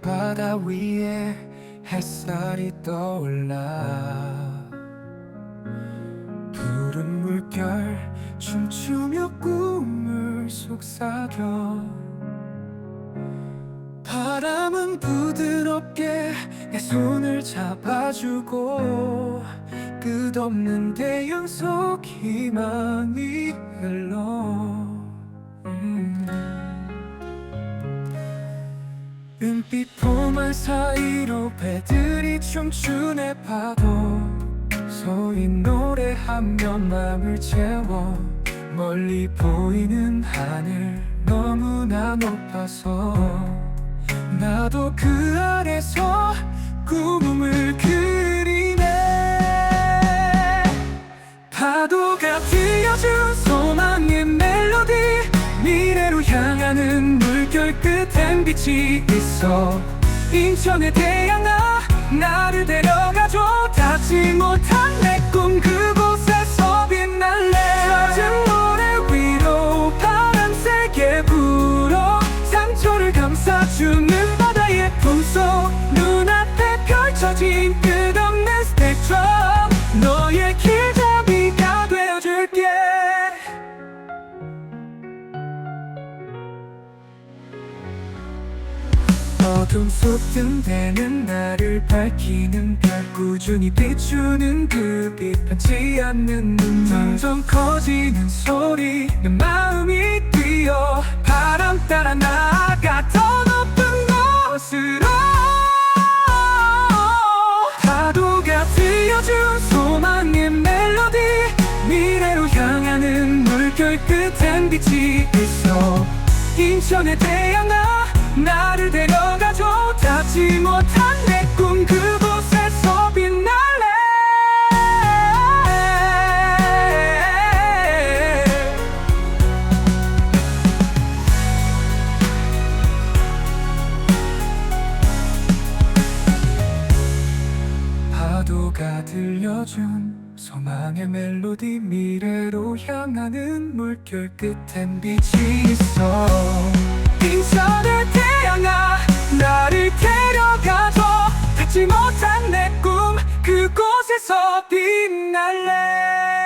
바다 위에 햇살이 떠올라. 푸른 물결 춤추며 꿈을 속삭여. 바람은 부드럽게 내 손을 잡아주고 끝없는 태양 속 희망이 흘러. 음. 은빛 포만 사이로 배들이 춤추네 파도 소리 노래하며 맘을 채워 멀리 보이는 하늘 너무나 높아서 나도 그 아래서 꿈을 그 물결 끝엔 빛이 있어. 인천의 태양아 나를 데려 어둠 속 뜬대는 나를 밝히는 별 꾸준히 비추는 그빛 변치 않는 눈물. 점점 커지는 소리 내 마음이 뛰어. 바람 따라 나아가 더 높은 곳으로. 파도가 들려준 소망의 멜로디 미래로 향하는 물결 끝엔 빛이 있어. 인천의 태양아 나를 데려 들려준 소망의 멜로디 미래로 향하는 물결 끝엔 빛이 있어. 인천의 태양아 나를 데려가줘. 닿지 못한 내 꿈 그곳에서 빛날래